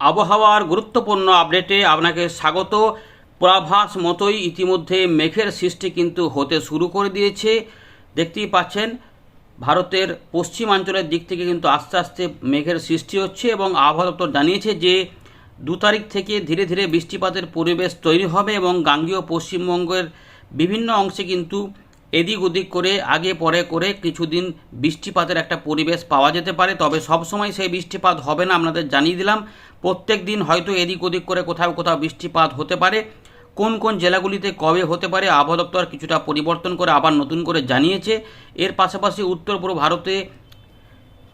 আবহাওয়ার গুরুত্বপূর্ণ আপডেটে আপনাকে স্বাগত। পূর্বাভাস মতোই ইতিমধ্যে মেঘের সৃষ্টি কিন্তু হতে শুরু করে দিয়েছে। দেখতেই পাচ্ছেন, ভারতের পশ্চিমাঞ্চলের দিক থেকে কিন্তু আস্তে আস্তে মেঘের সৃষ্টি হচ্ছে এবং আবহাওয়া দপ্তর জানিয়েছে যে, দু তারিখ থেকে ধীরে ধীরে বৃষ্টিপাতের পরিবেশ তৈরি হবে এবং গাঙ্গীয় পশ্চিমবঙ্গের বিভিন্ন অংশে কিন্তু এদিক ওদিক করে, আগে পরে করে কিছুদিন বৃষ্টিপাতের একটা পরিবেশ পাওয়া যেতে পারে, তবে সব সময় সেই বৃষ্টিপাত হবে না, আপনাদের জানিয়ে দিলাম। প্রত্যেক দিন হয়তো এদিক ওদিক করে কোথাও কোথাও বৃষ্টিপাত হতে পারে। কোন কোন জেলাগুলিতে কবে হতে পারে আবহাওয়া দপ্তর কিছুটা পরিবর্তন করে আবার নতুন করে জানিয়েছে। এর পাশাপাশি উত্তর পূর্ব ভারতে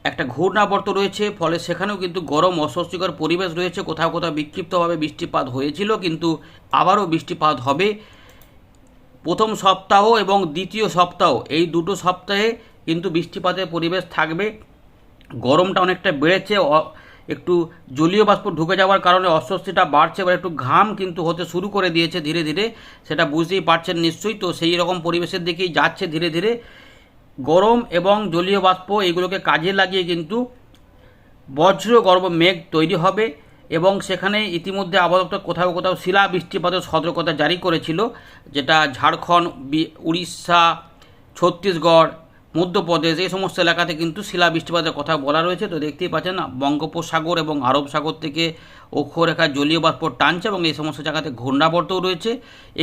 একটা ঘূর্ণাবর্ত রয়েছে, ফলে সেখানেও কিন্তু গরম অস্বস্তিকর পরিবেশ রয়েছে। কোথাও কোথাও বিক্ষিপ্তভাবে বৃষ্টিপাত হয়েছিল, কিন্তু আবারও বৃষ্টিপাত হবে। প্রথম সপ্তাহ এবং দ্বিতীয় সপ্তাহ, এই দুটো সপ্তাহে কিন্তু বৃষ্টিপাতের পরিবেশ থাকবে। গরমটা অনেকটা বেড়েছে একটু জলীয় বাষ্প ঢুকে যাওয়ার কারণে অস্বস্তিটা বাড়ছে, এবার একটু ঘাম কিন্তু হতে শুরু করে দিয়েছে ধীরে ধীরে, সেটা বুঝতেই পারছেন নিশ্চয়ই। তো সেই রকম পরিবেশের দিকেই যাচ্ছে ধীরে ধীরে। গরম এবং জলীয় বাষ্প এগুলোকে কাজে লাগিয়ে কিন্তু বজ্র গর্ভ মেঘ তৈরি হবে। এবং সেখানে ইতিমধ্যে আবহাওয়া কোথাও কোথাও শিলা বৃষ্টিপাতের সতর্কতা জারি করেছিল, যেটা ঝাড়খণ্ড উড়িষ্যা, ছত্তিশগড়, মধ্যপ্রদেশ, এই সমস্ত এলাকাতে কিন্তু শিলা বৃষ্টিপাতের কথা বলা রয়েছে। তো দেখতেই পাচ্ছেন, বঙ্গোপসাগর এবং আরব সাগর থেকে অক্ষরেখা জলীয় বাষ্প টানছে এবং এই সমস্ত জায়গাতে ঘূর্ণাবর্তও রয়েছে।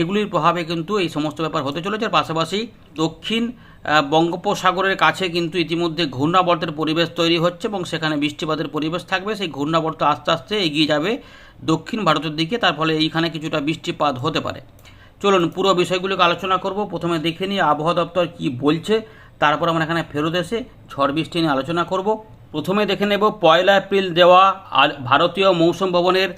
এগুলির প্রভাবে কিন্তু এই সমস্ত ব্যাপার হতে চলেছে। আর পাশাপাশি দক্ষিণ বঙ্গোপসাগরের কাছে কিন্তু ইতিমধ্যে ঘূর্ণাবর্তের পরিবেশ তৈরি হচ্ছে এবং সেখানে বৃষ্টিপাতের পরিবেশ থাকবে। সেই ঘূর্ণাবর্ত আস্তে আস্তে এগিয়ে যাবে দক্ষিণ ভারতের দিকে। তার ফলে এইখানে কিছুটা বৃষ্টিপাত হতে পারে। চলুন পুরো বিষয়গুলোকে আলোচনা করব। প্রথমে দেখে নিই আবহাওয়া দপ্তর কি বলছে। তারপর আমরা এখানে ফেরত এসে ঝড় বৃষ্টি নিয়ে আলোচনা করব। প্রথমে দেখে নেব পয়লা এপ্রিল দেওয়া ভারতীয় মৌসুম ভবনের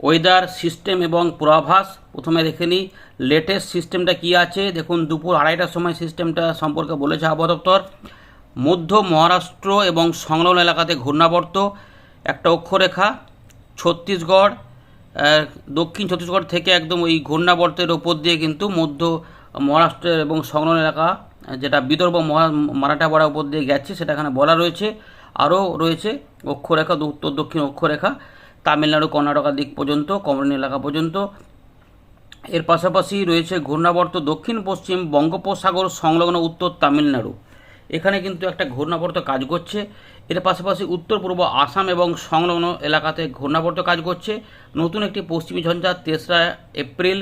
ওয়েদার সিস্টেম এবং পূর্বাভাস। প্রথমে দেখে নিই লেটেস্ট সিস্টেমটা কি আছে? দেখুন, দুপুর আড়াইটার সময় সিস্টেমটা সম্পর্কে বলেছে আবহাওয়া দপ্তর। মধ্য মহারাষ্ট্র এবং সংলগ্ন এলাকাতে ঘূর্ণাবর্ত, একটা অক্ষরেখা, ছত্তিশগড় দক্ষিণ ছত্তিশগড় থেকে একদম ওই ঘূর্ণাবর্তের ওপর দিয়ে কিন্তু মধ্য মহারাষ্ট্রের এবং সংলগ্ন এলাকা, যেটা বিদর্ভ মহা- মারাঠাওয়াড়া উপর দিয়ে গেছে, সেটা এখানে বলা রয়েছে। আরও রয়েছে অক্ষরেখা উত্তর, দক্ষিণ অক্ষরেখা, তামিলনাড়ু কর্ণাটকার দিক পর্যন্ত কমরণ এলাকা পর্যন্ত। এর পাশাপাশি রয়েছে ঘূর্ণাবর্ত দক্ষিণ, পশ্চিম বঙ্গোপসাগর সংলগ্ন উত্তর তামিলনাড়ু। এখানে কিন্তু একটা ঘূর্ণাবর্ত কাজ করছে। এর পাশাপাশি উত্তর, পূর্ব আসাম এবং সংলগ্ন এলাকাতে ঘূর্ণাবর্ত কাজ করছে। নতুন একটি পশ্চিমী ঝঞ্ঝা তেসরা এপ্রিল,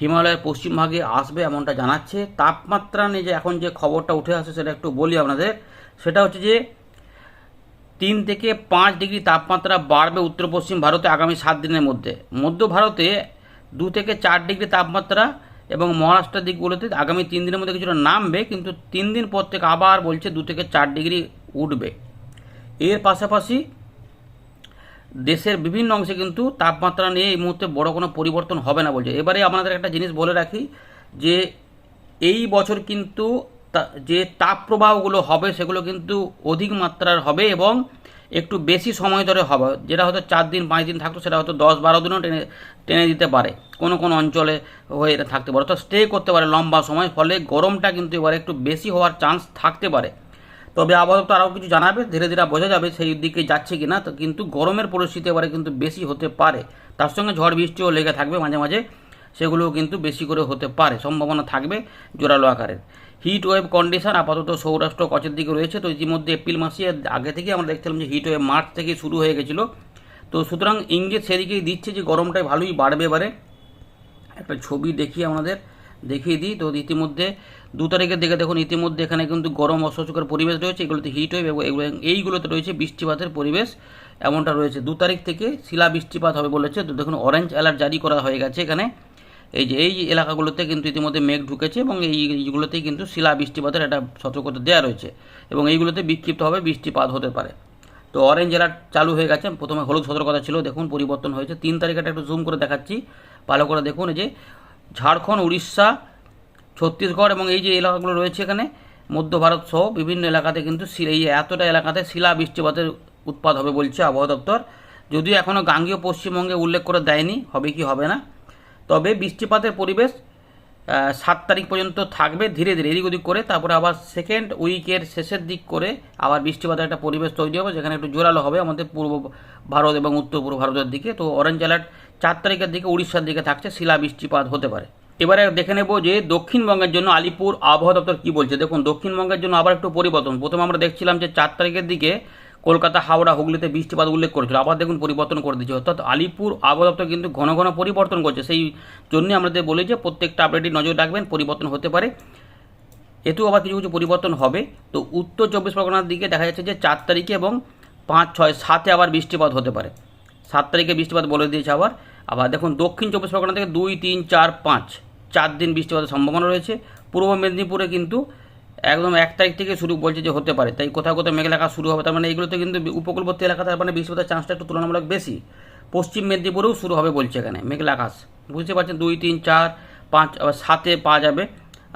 হিমালয়ের পশ্চিমভাগে আসবে এমনটা জানাচ্ছে। তাপমাত্রা নিয়ে যে এখন যে খবরটা উঠে আসে সেটা একটু বলি আপনাদের। সেটা হচ্ছে যে তিন থেকে পাঁচ ডিগ্রি তাপমাত্রা বাড়বে উত্তর পশ্চিম ভারতে আগামী সাত দিনের মধ্যে। মধ্য ভারতে দু থেকে চার ডিগ্রি তাপমাত্রা এবং মহারাষ্ট্রের দিকগুলোতে আগামী তিন দিনের মধ্যে কিছুটা নামবে, কিন্তু তিন দিন পর থেকে আবার বলছে দু থেকে চার ডিগ্রি উঠবে। এর পাশাপাশি দেশের বিভিন্ন অংশে কিন্তু তাপমাত্রা নিয়ে এই মুহূর্তে বড় কোনো পরিবর্তন হবে না বলছে। এবারে আপনাদের একটা জিনিস বলে রাখি যে এই বছর কিন্তু যে তাপপ্রবাহগুলো হবে সেগুলো কিন্তু অধিক মাত্রার হবে এবং একটু বেশি সময় ধরে হবে। যেটা হয়তো চার দিন, পাঁচ দিন থাকতো, সেটা হয়তো দশ বারো দিনও টেনে টেনে দিতে পারে। কোনো কোনো অঞ্চলে হয়ে এটা থাকতে পারে। অর্থাৎ স্টে করতে পারে লম্বা সময়, ফলে গরমটা কিন্তু এবারে একটু বেশি হওয়ার চান্স থাকতে পারে। তবে আপাতত আরও কিছু জানাবে, ধীরে ধীরে বোঝা যাবে সেই দিকে যাচ্ছে কিনা, তো কিন্তু গরমের পরিস্থিতি এবারে কিন্তু বেশি হতে পারে। তার সঙ্গে ঝড় বৃষ্টিও লেগে থাকবে মাঝে মাঝে। সেগুলোও কিন্তু বেশি করে হতে পারে, সম্ভাবনা থাকবে জোরালো আকারের। হিট ওয়েভ কন্ডিশন আপাতত সৌরাষ্ট্র কচের দিকে রয়েছে, তো ইতিমধ্যে এপ্রিল মাসে আগে থেকে আমরা দেখছিলাম যে হিট ওয়েভ মার্চ থেকে শুরু হয়ে গেছিল। তো সুতরাং ইঙ্গিত সেদিকেই দিচ্ছে যে গরমটাই ভালোই বাড়বে এবারে। একটা ছবি দেখি আমাদের, দেখিয়ে দিই। তো ইতিমধ্যে দু তারিখের দিকে দেখুন, ইতিমধ্যে এখানে কিন্তু গরম অস্বস্তিকর পরিবেশ রয়েছে, এগুলোতে হিট ওয়েভ এগুলো- এইগুলোতে রয়েছে বৃষ্টিপাতের পরিবেশ, এমনটা রয়েছে। দু তারিখ থেকে শিলা বৃষ্টিপাত হবে বলেছে। তো দেখুন অরেঞ্জ অ্যালার্ট জারি করা হয়ে গেছে এখানে। এই যে, এই এলাকাগুলোতে কিন্তু ইতিমধ্যে মেঘ ঢুকেছে এবং এই এইগুলোতেই কিন্তু শিলা বৃষ্টিপাতের একটা সতর্কতা দেওয়া রয়েছে এবং এইগুলোতে বিক্ষিপ্তভাবে বৃষ্টিপাত হতে পারে। তো অরেঞ্জ অ্যালার্ট চালু হয়ে গেছে। প্রথমে হলুদ সতর্কতা ছিল, দেখুন পরিবর্তন হয়েছে। তিন তারিখটা একটু জুম করে দেখাচ্ছি। ভালো করে দেখুন, এই যে ঝাড়খণ্ড, উড়িষ্যা, ছত্তিশগড় এবং এই যে এলাকাগুলো রয়েছে এখানে, মধ্য ভারত সহ বিভিন্ন এলাকাতে কিন্তু এই এতটা এলাকাতে শিলা বৃষ্টিপাতের উৎপাদ হবে বলছে আবহাওয়া দপ্তর। যদিও এখনও গাঙ্গীয় পশ্চিমবঙ্গে উল্লেখ করে দেয়নি, হবে কি হবে না তবে বৃষ্টিপাতের পরিবেশ সাত তারিখ পর্যন্ত থাকবে ধীরে ধীরে, এদিক ওদিক করে। তারপরে আবার সেকেন্ড উইকের শেষের দিক করে আবার বৃষ্টিপাতের একটা পরিবেশ তৈরি হবে, যেখানে একটু জোরালো হবে আমাদের পূর্ব ভারত এবং উত্তর পূর্ব ভারতের দিকে। তো অরেঞ্জ অ্যালার্ট চার তারিখের দিকে উড়িষ্যার দিকে থাকছে, শিলা বৃষ্টিপাত হতে পারে। এবারে দেখে নেব যে দক্ষিণবঙ্গের জন্য আলিপুর আবহাওয়া দপ্তর কী বলছে। দেখুন, দক্ষিণবঙ্গের জন্য আবার একটু পরিবর্তন। প্রথমে আমরা দেখছিলাম যে চার তারিখের দিকে কলকাতা, হাওড়া, হুগলিতে বৃষ্টিপাত উল্লেখ করেছিল। আবার দেখুন পরিবর্তন করে দিচ্ছে অর্থাৎ আলিপুর আবহাওয়া দপ্তর কিন্তু ঘন ঘন পরিবর্তন করছে। সেই জন্যই আমাদের বলি যে প্রত্যেকটা আপডেটই নজর রাখবেন, পরিবর্তন হতে পারে। এতেও আবার কিছু কিছু পরিবর্তন হবে। তো উত্তর চব্বিশ পরগনার দিকে দেখা যাচ্ছে যে চার তারিখে এবং পাঁচ, ছয়, সাতে আবার বৃষ্টিপাত হতে পারে। সাত তারিখে বৃষ্টিপাত বলে দিয়েছে আবার। আবার দেখুন দক্ষিণ চব্বিশ পরগনা থেকে দুই, তিন, চার, পাঁচ, চার দিন বৃষ্টিপাতের সম্ভাবনা রয়েছে। পূর্ব মেদিনীপুরে কিন্তু একদম এক তারিখ থেকে শুরু বলছে যে হতে পারে। তাই কোথাও কোথাও মেঘলাকা শুরু হবে। তার মানে এইগুলোতে কিন্তু উপকূলবর্তী এলাকা তার মানে বৃষ্টিপাতের চান্সটা একটু তুলনামূলক বেশি। পশ্চিম মেদিনীপুরেও শুরু হবে বলছে এখানে মেঘলা আকাশ। বুঝতে পারছেন? দুই, তিন, চার, পাঁচ, আবার সাতে পাওয়া যাবে।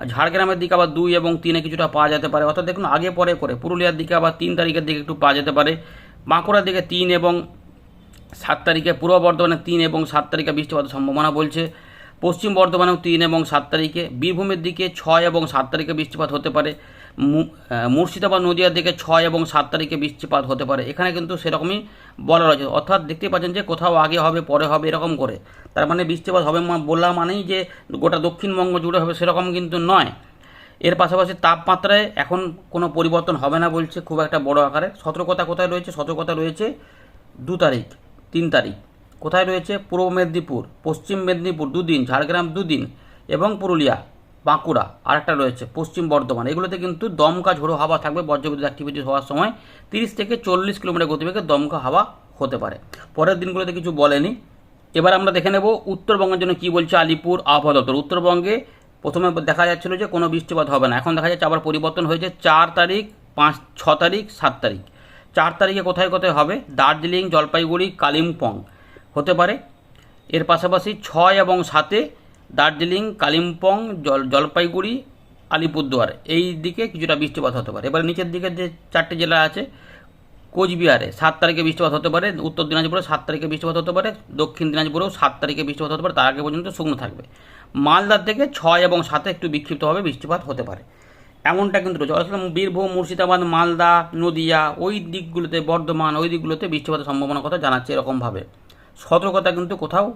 ঝাড়গ্রামের দিকে আবার দুই এবং তিনে কিছুটা পাওয়া যেতে পারে। অর্থাৎ দেখুন, আগে পরে করে। পুরুলিয়ার দিকে আবার তিন তারিখের দিকে একটু পাওয়া যেতে পারে। বাঁকুড়ার দিকে তিন এবং সাত তারিখে পূর্ব বর্ধমানে তিন এবং সাত তারিখে বৃষ্টিপাতের সম্ভাবনা বলছে। পশ্চিম বর্ধমানেও তিন এবং সাত তারিখে, বীরভূমের দিকে ছয় এবং সাত তারিখে বৃষ্টিপাত হতে পারে মুর্শিদাবাদ নদিয়ার দিকে ছয় এবং সাত তারিখে বৃষ্টিপাত হতে পারে। এখানে কিন্তু সেরকমই বলা রয়েছে। অর্থাৎ দেখতে পাচ্ছেন যে কোথাও আগে হবে, পরে হবে এরকম করে। তার মানে বৃষ্টিপাত হবে বললাম মানেই যে গোটা দক্ষিণবঙ্গ জুড়ে হবে সেরকম কিন্তু নয়। এর পাশাপাশি তাপমাত্রায় এখন কোনো পরিবর্তন হবে না বলছে খুব একটা বড় আকারে। সতর্কতা কোথায় রয়েছে? সতর্কতা রয়েছে দু তারিখ, তিন তারিখ। কোথায় রয়েছে? পূর্ব মেদিনীপুর, পশ্চিম মেদিনীপুর দুদিন, ঝাড়গ্রাম দুদিন এবং পুরুলিয়া, বাঁকুড়া আরেকটা রয়েছে, পশ্চিম বর্ধমান। এগুলোতে কিন্তু দমকা ঝোড়ো হাওয়া থাকবে বজ্রবিদ্যুৎ অ্যাক্টিভিটি হওয়ার সময়। তিরিশ থেকে চল্লিশ কিলোমিটার গতিবেগে দমকা হাওয়া হতে পারে। পরের দিনগুলোতে কিছু বলেনি। এবার আমরা দেখে নেব উত্তরবঙ্গের জন্য কি বলছে আলিপুর আবহাওয়া দপ্তর। উত্তরবঙ্গে প্রথমে দেখা যাচ্ছিল যে কোনো বৃষ্টিপাত হবে না। এখন দেখা যাচ্ছে আবার পরিবর্তন হয়েছে। চার তারিখ, পাঁচ, ছ তারিখ, সাত তারিখ। চার তারিখে কোথায় কোথায় হবে? দার্জিলিং, জলপাইগুড়ি, কালিম্পং। হতে পারে। এর পাশাপাশি ছয় এবং সাতে দার্জিলিং, কালিম্পং, জল জলপাইগুড়ি, আলিপুরদুয়ার, এই দিকে কিছুটা বৃষ্টিপাত হতে পারে। এবার নিচের দিকে যে চারটে জেলা আছে, কোচবিহারে সাত তারিখে বৃষ্টিপাত হতে পারে, উত্তর দিনাজপুরে সাত তারিখে বৃষ্টিপাত হতে পারে, দক্ষিণ দিনাজপুরেও সাত তারিখে বৃষ্টিপাত হতে পারে, তার আগে পর্যন্ত শুকনো থাকবে। মালদার থেকে ছয় এবং সাতে একটু বিক্ষিপ্তভাবে বৃষ্টিপাত হতে পারে। এমনটা কিন্তু রয়েছে। অর্থাৎ বীরভূম, মুর্শিদাবাদ, মালদা, নদিয়া, ওই দিকগুলোতে বর্ধমান, ওই দিকগুলোতে বৃষ্টিপাতের সম্ভাবনার কথা জানাচ্ছে এরকমভাবে। সতর্কতা কিন্তু কোথাও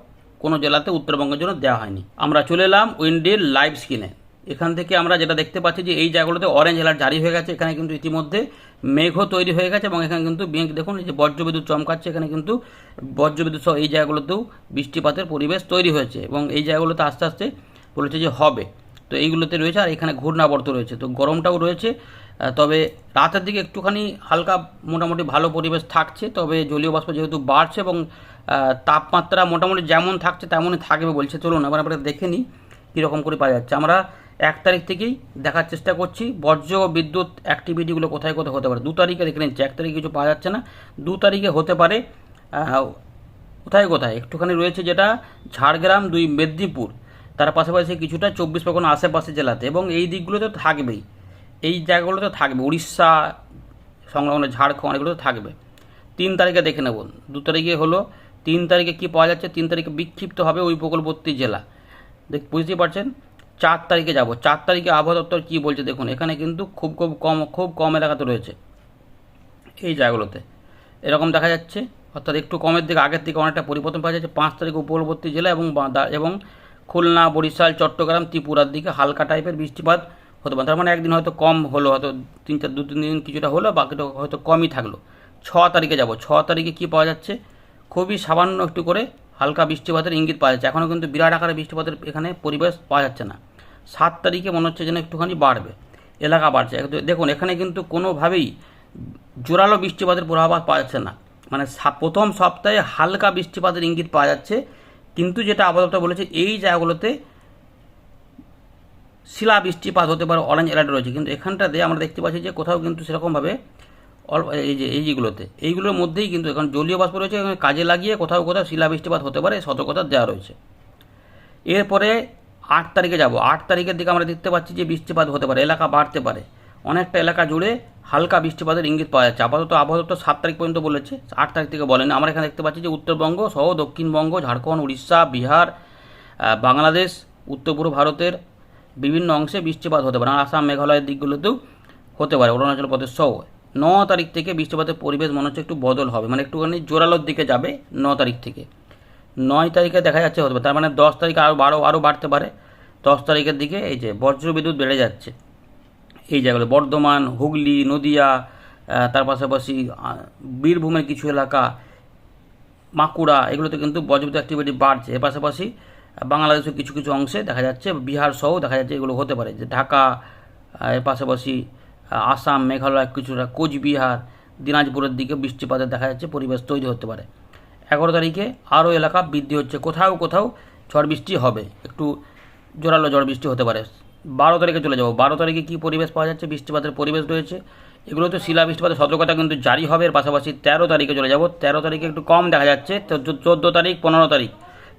কোনো জেলাতে উত্তরবঙ্গের জন্য দেওয়া হয়নি। আমরা চলে এলাম উইন্ডের লাইভ স্ক্রিনে। এখান থেকে আমরা যেটা দেখতে পাচ্ছি যে এই জায়গাগুলোতে অরেঞ্জ অ্যালার্ট জারি হয়ে গেছে। এখানে কিন্তু ইতিমধ্যে মেঘও তৈরি হয়ে গেছে এবং এখানে কিন্তু মেঘ দেখুন যে বজ্রবিদ্যুৎ চমকাচ্ছে, এখানে কিন্তু বজ্রবিদ্যুৎ সহ এই জায়গাগুলোতেও বৃষ্টিপাতের পরিবেশ তৈরি হয়েছে এবং এই জায়গাগুলোতে আস্তে আস্তে বলেছে যে হবে। তো এইগুলোতে রয়েছে আর এখানে ঘূর্ণাবর্ত রয়েছে। তো গরমটাও রয়েছে। তবে রাতের দিকে একটুখানি হালকা মোটামুটি ভালো পরিবেশ থাকছে, তবে জলীয় বাষ্প যেহেতু বাড়ছে এবং তাপমাত্রা মোটামুটি যেমন থাকছে তেমনই থাকবে বলছে। চলুন এবার আমরা দেখে নিই কীরকম করে পাওয়া যাচ্ছে। আমরা এক তারিখ থেকেই দেখার চেষ্টা করছি, বর্জ্য বিদ্যুৎ অ্যাক্টিভিটিগুলো কোথায় কোথায় হতে পারে? দু তারিখে দেখে নিচ্ছি, এক তারিখে কিছু পাওয়া যাচ্ছে না। দু তারিখে হতে পারে কোথায় কোথায়? একটুখানি রয়েছে যেটা ঝাড়গ্রাম, দুই মেদিনীপুর, তার পাশাপাশি কিছুটা চব্বিশ পরগনা আশেপাশে জেলাতে এবং এই দিকগুলোতে থাকবেই। এই জায়গাগুলোতে থাকবে, উড়িষ্যা, সংলগ্ন ঝাড়খণ্ড এগুলোতে থাকবে। তিন তারিখে দেখে নেব। দু তারিখে হলো, তিন তারিখে কি পাওয়া যাচ্ছে? তিন তারিখে বিক্ষিপ্ত হবে ওই উপকূলবর্তী জেলা। দেখ, বুঝতেই পারছেন? চার তারিখে যাব। চার তারিখে আবহাওয়া দপ্তর কী বলছে দেখুন, এখানে কিন্তু খুব খুব কম খুব কম এলাকাতে রয়েছে এই জায়গাগুলোতে। এরকম দেখা যাচ্ছে, অর্থাৎ একটু কমের দিকে, আগের থেকে অনেকটা পরিবর্তন পাওয়া যাচ্ছে। পাঁচ তারিখ উপকূলবর্তী জেলা এবং এবং খুলনা, বরিশাল, চট্টগ্রাম, ত্রিপুরার দিকে হালকা টাইপের বৃষ্টিপাত হতে পারে, তার মানে একদিন হয়তো কম হলো, হয়তো তিন চার, দু তিন দিন কিছুটা হলো, বাকিটা হয়তো কমই থাকল। ছ তারিখে যাব, ছ তারিখে কি পাওয়া যাচ্ছে? খুবই সামান্য একটু করে হালকা বৃষ্টিপাতের ইঙ্গিত পাওয়া যাচ্ছে। এখনও কিন্তু বিরাট আকারে বৃষ্টিপাতের এখানে পরিবেশ পাওয়া যাচ্ছে না। সাত তারিখে মনে হচ্ছে যেন একটুখানি বাড়বে, এলাকা বাড়ছে। দেখুন, এখানে কিন্তু কোনোভাবেই জোরালো বৃষ্টিপাতের পূর্বাভাস পাওয়া যাচ্ছে না। মানে প্রথম সপ্তাহে হালকা বৃষ্টিপাতের ইঙ্গিত পাওয়া যাচ্ছে। কিন্তু যেটা আবহাওয়া বলেছে, এই জায়গাগুলোতে শিলা বৃষ্টিপাত হতে পারে অরেঞ্জ অ্যালার্ট রয়েছে, কিন্তু এখানটাতে আমরা দেখতে পাচ্ছি যে কোথাও কিন্তু সেরকমভাবে অল্প, এই যে, এই যেগুলোতে, এইগুলোর মধ্যেই কিন্তু এখন জলীয় বাষ্প রয়েছে, এখানে কাজে লাগিয়ে কোথাও কোথাও শিলা বৃষ্টিপাত হতে পারে, সতর্কতা দেওয়া রয়েছে। এরপরে আট তারিখে যাব, আট তারিখের দিকে আমরা দেখতে পাচ্ছি যে বৃষ্টিপাত হতে পারে, এলাকা বাড়তে পারে। অনেকটা এলাকা জুড়ে হালকা বৃষ্টিপাতের ইঙ্গিত পাওয়া যাচ্ছে, আপাতত দপ্তর সাত তারিখ পর্যন্ত বলেছে, আট তারিখ থেকে বলেন। আমরা এখানে দেখতে পাচ্ছি যে উত্তরবঙ্গ সহ দক্ষিণবঙ্গ, ঝাড়খণ্ড, উড়িষ্যা, বিহার বাংলাদেশ, উত্তর পূর্ব ভারতের বিভিন্ন অংশে বৃষ্টিপাত হতে পারে। আসাম, মেঘালয়ের দিকগুলোতেও হতে পারে। অরুণাচল প্রদেশ সহ ন তারিখ থেকে বৃষ্টিপাতের পরিবেশ মনে হচ্ছে একটু বদল হবে। মানে একটুখানি জোরালোর দিকে যাবে ন তারিখ থেকে। নয় তারিখে দেখা যাচ্ছে হতে পারে। তার মানে দশ তারিখে আরও বারো আরও বাড়তে পারে। দশ তারিখের দিকে এই যে বজ্র বিদ্যুৎ বেড়ে যাচ্ছে। এই জায়গাগুলো, বর্ধমান, হুগলি, নদিয়া তার পাশাপাশি বীরভূমের কিছু এলাকা বাঁকুড়া এগুলোতে কিন্তু বজ্রবিদ্যুৎ অ্যাক্টিভিটি বাড়ছে। এর পাশাপাশি বাংলাদেশের কিছু কিছু অংশে দেখা যাচ্ছে, বিহার সহ দেখা যাচ্ছে এগুলো হতে পারে, যে ঢাকা এর পাশাপাশি আসাম, মেঘালয়, কিছুটা কোচবিহার, দিনাজপুরের দিকে বৃষ্টিপাতের দেখা যাচ্ছে, পরিবেশ তৈরি হতে পারে। এগারো তারিখে আরও এলাকা বৃদ্ধি হচ্ছে, কোথাও কোথাও ঝড় বৃষ্টি হবে, একটু জোরালো ঝড় বৃষ্টি হতে পারে। বারো তারিখে চলে যাব, বারো তারিখে কী পরিবেশ পাওয়া যাচ্ছে, বৃষ্টিপাতের পরিবেশ রয়েছে, এগুলো তো শিলা বৃষ্টিপাতের সতর্কতা কিন্তু জারি হবে, এর পাশাপাশি তেরো তারিখে চলে যাব, তেরো তারিখে একটু কম দেখা যাচ্ছে চোদ্দ তারিখ, পনেরো তারিখ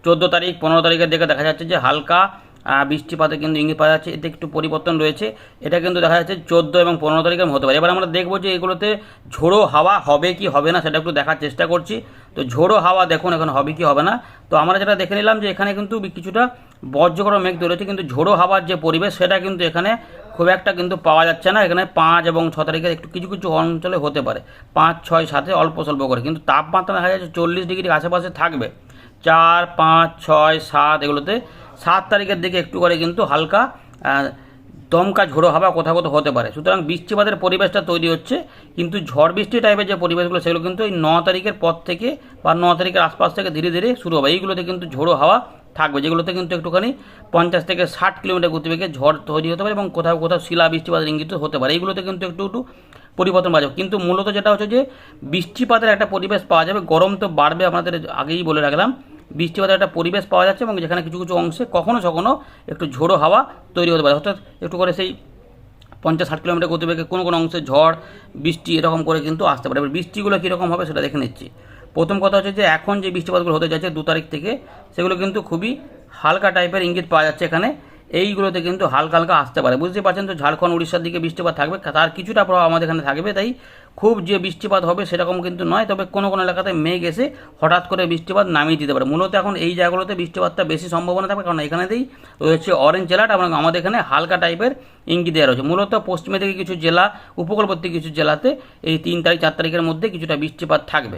চোদ্দ তারিখ, পনেরো তারিখের দিকে দেখা যাচ্ছে যে হালকা বৃষ্টিপাতে কিন্তু ইঙ্গিত পাওয়া যাচ্ছে। এতে একটু পরিবর্তন রয়েছে। এটা কিন্তু দেখা যাচ্ছে চোদ্দ এবং পনেরো তারিখের হতে পারে এবার আমরা দেখব যে এগুলোতে ঝোড়ো হাওয়া হবে কি হবে না, সেটা একটু দেখার চেষ্টা করছি। তো ঝোড়ো হাওয়া দেখুন, এখন হবে কি হবে না। তো আমরা যেটা দেখে নিলাম যে এখানে কিন্তু কিছুটা বজ্রকর মেঘ হচ্ছে কিন্তু ঝোড়ো হাওয়ার যে পরিবেশ, সেটা কিন্তু এখানে খুব একটা কিন্তু পাওয়া যাচ্ছে না। এখানে পাঁচ এবং ছ তারিখে একটু কিছু কিছু অঞ্চলে হতে পারে। পাঁচ, ছয় সাথে অল্প, স্বল্প করে। কিন্তু তাপমাত্রা দেখা যাচ্ছে চল্লিশ ডিগ্রির আশেপাশে থাকবে। চার, পাঁচ, ছয়, সাত এগুলোতে সাত তারিখের দিকে একটু করে কিন্তু হালকা দমকা ঝোড়ো হাওয়া কোথাও কোথাও হতে পারে। সুতরাং বৃষ্টিপাতের পরিবেশটা তৈরি হচ্ছে, কিন্তু ঝড় বৃষ্টি টাইপের যে পরিবেশগুলো, সেগুলো কিন্তু এই ন তারিখের পর থেকে বা ন তারিখের আশপাশ থেকে ধীরে ধীরে শুরু হবে। এইগুলোতে কিন্তু ঝোড়ো হাওয়া থাকবে, যেগুলোতে কিন্তু একটুখানি পঞ্চাশ থেকে ষাট কিলোমিটার গতিবেগে ঝড় তৈরি হতে পারে এবং কোথাও কোথাও শিলা বৃষ্টিপাতের ইঙ্গিত হতে পারে। এইগুলোতে কিন্তু একটু একটু পরিবর্তন পাওয়া যাবে। কিন্তু মূলত যেটা হচ্ছে যে বৃষ্টিপাতের একটা পরিবেশ পাওয়া যাবে, গরম তো বাড়বে, আপনাদের আগেই বলে রাখলাম। বৃষ্টিপাতের একটা পরিবেশ পাওয়া যাচ্ছে এবং যেখানে কিছু কিছু অংশে কখনো কখনো একটু ঝোড়ো হাওয়া তৈরি হতে পারে। অর্থাৎ একটু করে সেই পঞ্চাশ ষাট কিলোমিটার গতিবেগে কোনো কোনো অংশে ঝড়, বৃষ্টি এরকম করে কিন্তু আসতে পারে। এবার বৃষ্টিগুলো কীরকম হবে সেটা দেখে নিচ্ছি। প্রথম কথা হচ্ছে যে এখন যে বৃষ্টিপাতগুলো হতে যাচ্ছে দু তারিখ থেকে, সেগুলো কিন্তু খুবই হালকা টাইপের ইঙ্গিত পাওয়া যাচ্ছে এখানে। এইগুলোতে কিন্তু হালকা হালকা আসতে পারে। বুঝতে পারছেন তো ঝাড়খণ্ড, উড়িষ্যার দিকে বৃষ্টিপাত থাকবে, তার কিছুটা প্রভাব আমাদের এখানে থাকবে। তাই খুব যে বৃষ্টিপাত হবে সেরকম কিন্তু নয়, তবে কোনো কোনো এলাকাতে মেঘ এসে হঠাৎ করে বৃষ্টিপাত নামিয়ে দিতে পারে। মূলত এখন এই জায়গাগুলোতে বৃষ্টিপাতটা বেশি সম্ভাবনা থাকবে, কারণ এখানেতেই রয়েছে অরেঞ্জ জেলাটা এবং আমাদের এখানে হালকা টাইপের ইঙ্গিত দেওয়া রয়েছে। মূলত পশ্চিমে থেকে কিছু জেলা, উপকূলবর্তী কিছু জেলাতে এই তিন তারিখ, চার তারিখের মধ্যে কিছুটা বৃষ্টিপাত থাকবে।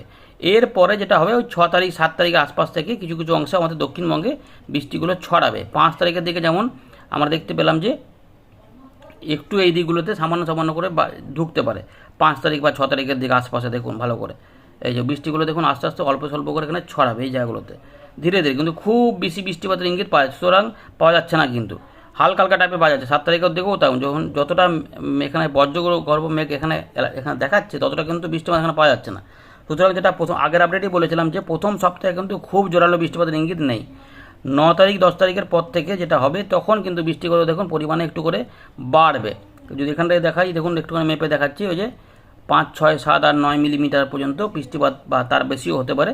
এরপরে যেটা হবে, ওই ছ তারিখ, সাত তারিখের আশপাশ থেকে কিছু কিছু অংশে আমাদের দক্ষিণবঙ্গে বৃষ্টিগুলো ছড়াবে। পাঁচ তারিখের দিকে যেমন আমরা দেখতে পেলাম যে একটু এই দিকগুলোতে সামান্য সামান্য করে ঢুকতে পারে। পাঁচ তারিখ বা ছ তারিখের দিকে আশপাশে দেখুন, ভালো করে। এই যে বৃষ্টিগুলো দেখুন, আস্তে আস্তে অল্প স্বল্প করে এখানে ছড়াবে এই জায়গাগুলোতে। ধীরে ধীরে, কিন্তু খুব বেশি বৃষ্টিপাতের ইঙ্গিত পাওয়া সুতরাং পাওয়া যাচ্ছে না কিন্তু। হালকা হালকা টাইপের পাওয়া যাচ্ছে, সাত তারিখের দিকেও তাই, যখন যতটা এখানে বজ্রগুলো গর্ভ মেঘ এখানে এখানে দেখাচ্ছে, ততটা কিন্তু বৃষ্টিপাত এখানে পাওয়া যাচ্ছে না। সুতরাং যেটা প্রথম, আগের আপডেটই বলেছিলাম যে, প্রথম সপ্তাহে কিন্তু খুব জোরালো বৃষ্টিপাতের ইঙ্গিত নেই। ন তারিখ, দশ তারিখের পর থেকে যেটা হবে, তখন কিন্তু বৃষ্টিগুলো দেখুন, পরিমাণে একটু করে বাড়বে। যদি এখানটায় দেখাই, দেখুন, একটুখানি মেপে দেখাচ্ছি, ওই যে পাঁচ, ছয়, সাত আর নয় মিলিমিটার পর্যন্ত বৃষ্টিপাত বা তার বেশিও হতে পারে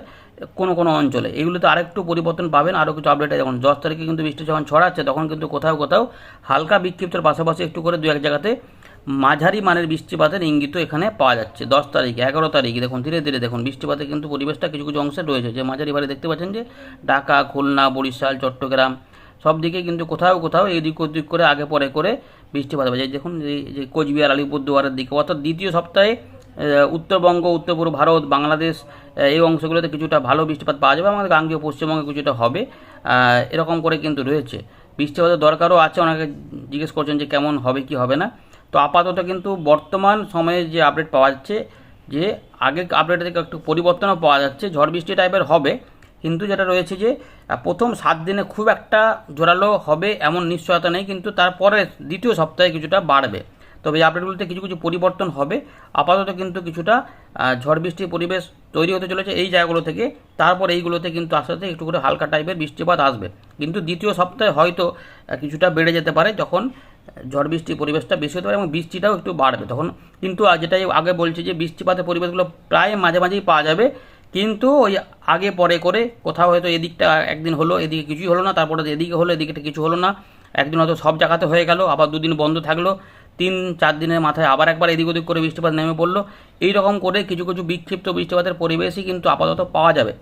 কোনো কোনো অঞ্চলে। এগুলোতে আরেকটু পরিবর্তন পাবেন আরও কিছু আপডেটে যখন দশ তারিখে কিন্তু বৃষ্টি যখন ছড়াচ্ছে, তখন কিন্তু কোথাও কোথাও হালকা বিক্ষিপ্তর পাশাপাশি একটু করে দু এক জায়গাতে মাঝারি মানের বৃষ্টিপাতের ইঙ্গিতও এখানে পাওয়া যাচ্ছে। দশ তারিখ, এগারো তারিখ, দেখুন, ধীরে ধীরে দেখুন, বৃষ্টিপাতে কিন্তু পরিবেশটা কিছু কিছু অংশে রয়েছে। যে মাঝারি বাড়ি দেখতে পাচ্ছেন যে ঢাকা, খুলনা, বরিশাল, চট্টগ্রাম সব দিকে কিন্তু কোথাও কোথাও এদিক ওদিক করে, আগে পরে করে বৃষ্টিপাত হবে দেখুন যে কোচবিহার আলিপুরদুয়ারের দিকে, অর্থাৎ দ্বিতীয় সপ্তাহে উত্তরবঙ্গ, উত্তর পূর্ব ভারত, বাংলাদেশ এই অংশগুলোতে কিছুটা ভালো বৃষ্টিপাত পাওয়া যাবে আমাদের গাঙ্গীয় পশ্চিমবঙ্গে কিছুটা হবে। এরকম করে কিন্তু রয়েছে। বৃষ্টিপাতের দরকারও আছে, অনেকে জিজ্ঞেস করছেন যে কেমন হবে, কি হবে না। তো আপাতত কিন্তু বর্তমান সময়ে যে আপডেট পাওয়া যাচ্ছে, যে আগের আপডেট থেকে একটু পরিবর্তনও পাওয়া যাচ্ছে, ঝড় বৃষ্টি টাইপের হবে। কিন্তু যেটা রয়েছে যে প্রথম সাত দিনে খুব একটা জোরালো হবে এমন নিশ্চয়তা নেই, কিন্তু তারপরে দ্বিতীয় সপ্তাহে কিছুটা বাড়বে। তবে এই আপডেটগুলোতে কিছু কিছু পরিবর্তন হবে। আপাতত কিন্তু কিছুটা ঝড় বৃষ্টির পরিবেশ তৈরি হতে চলেছে এই জায়গাগুলো থেকে। তারপর এইগুলোতে কিন্তু আস্তে আস্তে একটু করে হালকা টাইপের বৃষ্টিপাত আসবে। কিন্তু দ্বিতীয় সপ্তাহে হয়তো কিছুটা বেড়ে যেতে পারে যখন ঝড় বৃষ্টির পরিবেশটা বেশি হতে পারে এবং বৃষ্টিটাও একটু বাড়বে। তখন কিন্তু যেটাই আগে বলছি যে, বৃষ্টিপাতের পরিবেশগুলো প্রায় মাঝে মাঝেই পাওয়া যাবে। কিন্তু ওই আগে পরে করে কোথাও হয়তো এদিকটা একদিন হলো, এদিকে কিছুই হলো না, তারপরে এদিকে হলো, এদিকে কিছু হলো না। একদিন হয়তো সব জায়গাতে হয়ে গেল, আবার দুদিন বন্ধ থাকল, তিন চার দিনের মাথায় আবার একবার এদিক ওদিক করে বৃষ্টিপাত নেমে পড়ল। এইরকম করে কিছু কিছু বিক্ষিপ্ত বৃষ্টিপাতের পরিবেশই কিন্তু আপাতত পাওয়া যাবে।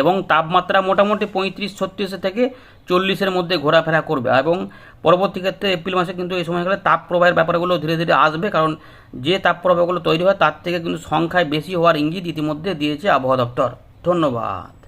এবং তাপমাত্রা মোটামুটি পঁয়ত্রিশ, ছত্রিশে থেকে চল্লিশের মধ্যে ঘোরাফেরা করবে। এবং পরবর্তী ক্ষেত্রে এপ্রিল মাসে কিন্তু এই সময়কালে তাপ প্রবাহের ব্যাপারগুলো ধীরে ধীরে আসবে, কারণ যে তাপ প্রবাহগুলো তৈরি হয় তার থেকে কিন্তু সংখ্যায় বেশি হওয়ার ইঙ্গিত ইতিমধ্যে দিয়েছে আবহাওয়া দপ্তর। ধন্যবাদ।